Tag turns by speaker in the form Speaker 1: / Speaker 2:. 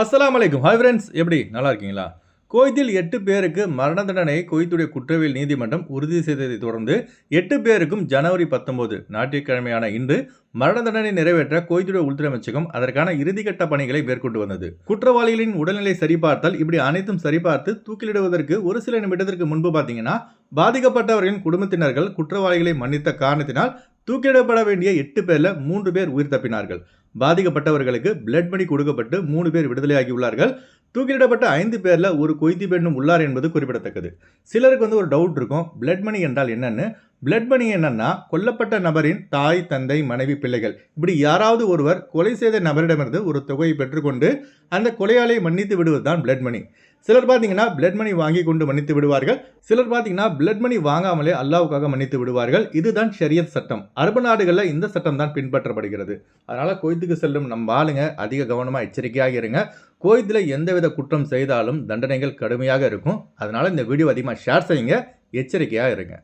Speaker 1: அஸ்லாம் வலைக்கும் hi friends எப்படி? நல்லா இருக்கீங்களா? குவைத்தில் எட்டு பேருக்கு மரண தண்டனை குவைத்துடைய குற்றவியல் நீதிமன்றம் உறுதி செய்ததைத் தொடர்ந்து எட்டு பேருக்கும் ஜனவரி பத்தொன்பது ஞாயிற்றுக்கிழமையான இன்று மரண தண்டனை நிறைவேற்ற குவைத்துடைய உள்துறை அமைச்சகம் அதற்கான இறுதிக்கட்ட பணிகளை மேற்கொண்டு வந்தது. குற்றவாளிகளின் உடல்நிலை சரிபார்த்தல் இப்படி அனைத்தும் சரிபார்த்து தூக்கிலிடுவதற்கு ஒரு சில நிமிடத்திற்கு முன்பு பார்த்தீங்கன்னா பாதிக்கப்பட்டவர்களின் குடும்பத்தினர்கள் குற்றவாளிகளை மன்னித்த காரணத்தினால் தூக்கிலிடப்பட வேண்டிய எட்டு பேரில் மூன்று பேர் உயிர் தப்பினார்கள். பாதிக்கப்பட்டவர்களுக்கு பிளட் மணி கொடுக்கப்பட்டு மூணு பேர் விடுதலையாகி உள்ளார்கள் தூக்கிலிடப்பட்ட ஐந்து பேரில் ஒரு கொய்தி பெண்ணும் உள்ளார் என்பது குறிப்பிடத்தக்கது. சிலருக்கு வந்து ஒரு டவுட் இருக்கும். பிளட் மணி என்றால் என்னன்னு? பிளட் மணி என்னன்னா கொல்லப்பட்ட நபரின் தாய் தந்தை மனைவி பிள்ளைகள். இப்படி யாராவது ஒருவர் கொலை செய்த நபரிடமிருந்து ஒரு தொகையை பெற்றுக்கொண்டு அந்த கொலையாளியை மன்னித்து விடுவது தான் பிளட் மணி சிலர் பார்த்தீங்கன்னா பிளட் மணி வாங்கி கொண்டு மன்னித்து விடுவார்கள். சிலர் பார்த்தீங்கன்னா பிளட் மணி வாங்காமலே அல்லாவுக்காக மன்னித்து விடுவார்கள். இதுதான் ஷரியத் சட்டம். அரபு நாடுகளில் இந்த சட்டம் தான் பின்பற்றப்படுகிறது. அதனால் கோயத்துக்கு செல்லும் நம்ம ஆளுங்க அதிக கவனமாக எச்சரிக்கையாக இருங்க. கோயத்தில் எந்தவித குற்றம் செய்தாலும் தண்டனைகள் கடுமையாக இருக்கும். அதனால் இந்த வீடியோ அதிகமாக ஷேர் செய்யுங்க. எச்சரிக்கையாக இருங்க.